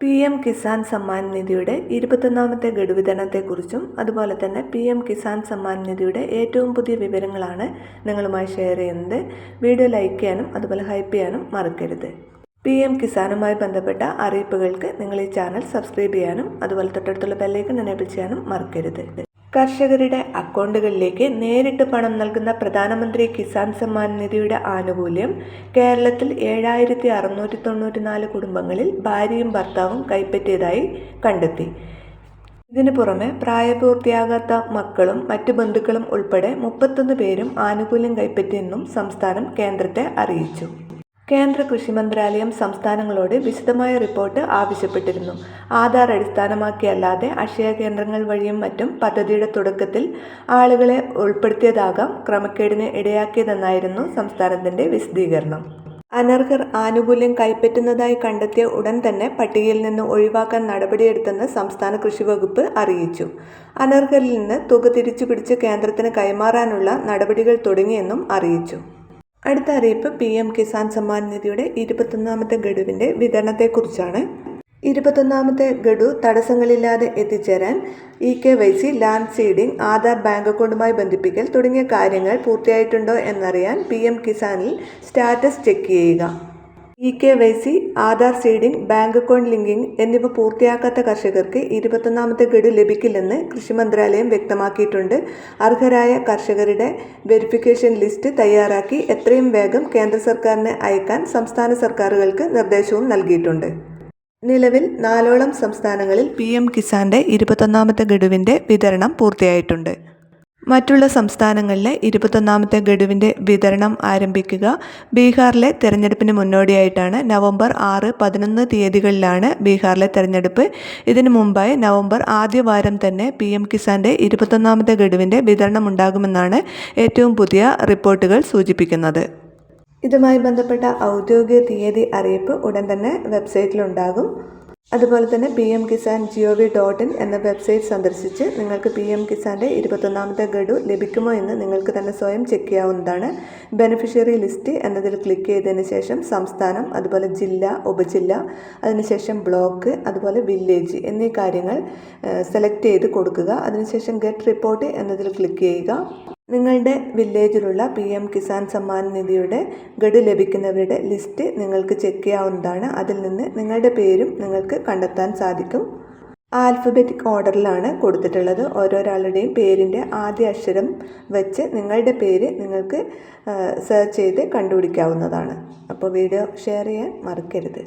P M Kisan Samman നിധിയുടെ ഇരുപത്തൊന്നാമത്തെ ഗഡുവിതരണത്തെക്കുറിച്ചും അതുപോലെ തന്നെ പി എം കിസാൻ സമ്മാൻ നിധിയുടെ ഏറ്റവും പുതിയ വിവരങ്ങളാണ് നിങ്ങളുമായി ഷെയർ ചെയ്യുന്നത്. വീഡിയോ ലൈക്ക് ചെയ്യാനും അതുപോലെ ഹൈപ്പ് ചെയ്യാനും മറക്കരുത്. പി എം കിസാനുമായി ബന്ധപ്പെട്ട അറിയിപ്പുകൾക്ക് നിങ്ങൾ ഈ ചാനൽ സബ്സ്ക്രൈബ് ചെയ്യാനും അതുപോലെ തൊട്ടടുത്തുള്ള ബെല്ലൈക്കൺ എനേബിൾ ചെയ്യാനും മറക്കരുത്. കർഷകരുടെ അക്കൗണ്ടുകളിലേക്ക് നേരിട്ട് പണം നൽകുന്ന പ്രധാനമന്ത്രി കിസാൻ സമ്മാൻ നിധിയുടെ ആനുകൂല്യം കേരളത്തിൽ ഏഴായിരത്തി അറുന്നൂറ്റി തൊണ്ണൂറ്റി നാല് കുടുംബങ്ങളിൽ ഭാര്യയും ഭർത്താവും കൈപ്പറ്റിയതായി കണ്ടെത്തി. ഇതിനു പുറമെ പ്രായപൂർത്തിയാകാത്ത മക്കളും മറ്റു ബന്ധുക്കളും ഉൾപ്പെടെ മുപ്പത്തൊന്ന് പേരും ആനുകൂല്യം കൈപ്പറ്റിയെന്നും സംസ്ഥാനം കേന്ദ്രത്തെ അറിയിച്ചു. കേന്ദ്ര കൃഷി മന്ത്രാലയം സംസ്ഥാനങ്ങളോട് വിശദമായ റിപ്പോർട്ട് ആവശ്യപ്പെട്ടിരുന്നു. ആധാർ അടിസ്ഥാനമാക്കിയല്ലാതെ അക്ഷയ കേന്ദ്രങ്ങൾ വഴിയും മറ്റും പദ്ധതിയുടെ തുടക്കത്തിൽ ആളുകളെ ഉൾപ്പെടുത്തിയതാകാം ക്രമക്കേടിന് ഇടയാക്കിയതെന്നായിരുന്നു സംസ്ഥാനത്തിന്റെ വിശദീകരണം. അനർഹർ ആനുകൂല്യം കൈപ്പറ്റുന്നതായി കണ്ടെത്തിയ ഉടൻ തന്നെ പട്ടികയിൽ നിന്ന് ഒഴിവാക്കാൻ നടപടിയെടുത്തെന്ന് സംസ്ഥാന കൃഷി വകുപ്പ് അറിയിച്ചു. അനർഹരിൽ നിന്ന് തുക തിരിച്ചു പിടിച്ച് കേന്ദ്രത്തിന് കൈമാറാനുള്ള നടപടികൾ തുടങ്ങിയെന്നും അറിയിച്ചു. അടുത്ത അറിയിപ്പ് പി എം കിസാൻ സമ്മാൻ നിധിയുടെ ഇരുപത്തൊന്നാമത്തെ ഗഡുവിന്റെ വിതരണത്തെക്കുറിച്ചാണ്. ഇരുപത്തൊന്നാമത്തെ ഗഡു തടസ്സങ്ങളില്ലാതെ എത്തിച്ചേരാൻ E K Y C land seeding Aadhaar bank അക്കൗണ്ടുമായി ബന്ധിപ്പിക്കൽ തുടങ്ങിയ കാര്യങ്ങൾ പൂർത്തിയായിട്ടുണ്ടോ എന്നറിയാൻ പി എം കിസാനിൽ സ്റ്റാറ്റസ് ചെക്ക് ചെയ്യുക. E K Y C Aadhaar seeding bank account linking എന്നിവ പൂർത്തിയാക്കാത്ത കർഷകർക്ക് ഇരുപത്തൊന്നാമത്തെ ഗഡു ലഭിക്കില്ലെന്ന് കൃഷി മന്ത്രാലയം വ്യക്തമാക്കിയിട്ടുണ്ട്. അർഹരായ കർഷകരുടെ വെരിഫിക്കേഷൻ ലിസ്റ്റ് തയ്യാറാക്കി എത്രയും വേഗം കേന്ദ്ര സർക്കാരിന് അയക്കാൻ സംസ്ഥാന സർക്കാരുകൾക്ക് നിർദ്ദേശവും നൽകിയിട്ടുണ്ട്. നിലവിൽ നാലോളം സംസ്ഥാനങ്ങളിൽ പി എം കിസാന്റെ ഇരുപത്തൊന്നാമത്തെ ഗഡുവിന്റെ വിതരണം പൂർത്തിയായിട്ടുണ്ട്. മറ്റുള്ള സംസ്ഥാനങ്ങളിലെ ഇരുപത്തൊന്നാമത്തെ ഗഡുവിന്റെ വിതരണം ആരംഭിക്കുക. ബീഹാറിലെ തെരഞ്ഞെടുപ്പിന് മുന്നോടിയായിട്ടാണ് നവംബർ ആറ് പതിനൊന്ന് തീയതികളിലാണ് ബീഹാറിലെ തെരഞ്ഞെടുപ്പ്. ഇതിനു മുമ്പായി നവംബർ ആദ്യ വാരം തന്നെ പി എം കിസാന്റെ ഇരുപത്തൊന്നാമത്തെ ഗഡുവിന്റെ വിതരണം ഉണ്ടാകുമെന്നാണ് ഏറ്റവും പുതിയ റിപ്പോർട്ടുകൾ സൂചിപ്പിക്കുന്നത്. ഇതുമായി ബന്ധപ്പെട്ട ഔദ്യോഗിക തീയതി അറിയിപ്പ് ഉടൻ തന്നെ വെബ്സൈറ്റിലുണ്ടാകും. അതുപോലെ തന്നെ P M Kisan G O V dot in എന്ന വെബ്സൈറ്റ് സന്ദർശിച്ച് നിങ്ങൾക്ക് പി എം കിസാന്റെ ഇരുപത്തൊന്നാമത്തെ ഗഡു ലഭിക്കുമോ എന്ന് നിങ്ങൾക്ക് തന്നെ സ്വയം ചെക്ക് ചെയ്യാവുന്നതാണ്. ബെനിഫിഷ്യറി ലിസ്റ്റ് എന്നതിൽ ക്ലിക്ക് ചെയ്തതിന് ശേഷം സംസ്ഥാനം അതുപോലെ ജില്ല ഉപജില്ല അതിനുശേഷം ബ്ലോക്ക് അതുപോലെ വില്ലേജ് എന്നീ കാര്യങ്ങൾ സെലക്ട് ചെയ്ത് കൊടുക്കുക. അതിനുശേഷം ഗെറ്റ് റിപ്പോർട്ട് എന്നതിൽ ക്ലിക്ക് ചെയ്യുക. നിങ്ങളുടെ വില്ലേജിലുള്ള പി എം കിസാൻ സമ്മാൻ നിധിയുടെ ഗഡു ലഭിക്കുന്നവരുടെ ലിസ്റ്റ് നിങ്ങൾക്ക് ചെക്ക് ചെയ്യാവുന്നതാണ്. അതിൽ നിന്ന് നിങ്ങളുടെ പേരും നിങ്ങൾക്ക് കണ്ടെത്താൻ സാധിക്കും. ആൽഫബറ്റിക് ഓർഡറിലാണ് കൊടുത്തിട്ടുള്ളത്. ഓരോരാളുടെയും പേരിന്റെ ആദ്യ അക്ഷരം വെച്ച് നിങ്ങളുടെ പേര് നിങ്ങൾക്ക് സെർച്ച് ചെയ്ത് കണ്ടുപിടിക്കാവുന്നതാണ്. അപ്പോൾ വീഡിയോ ഷെയർ ചെയ്യാൻ മറക്കരുത്.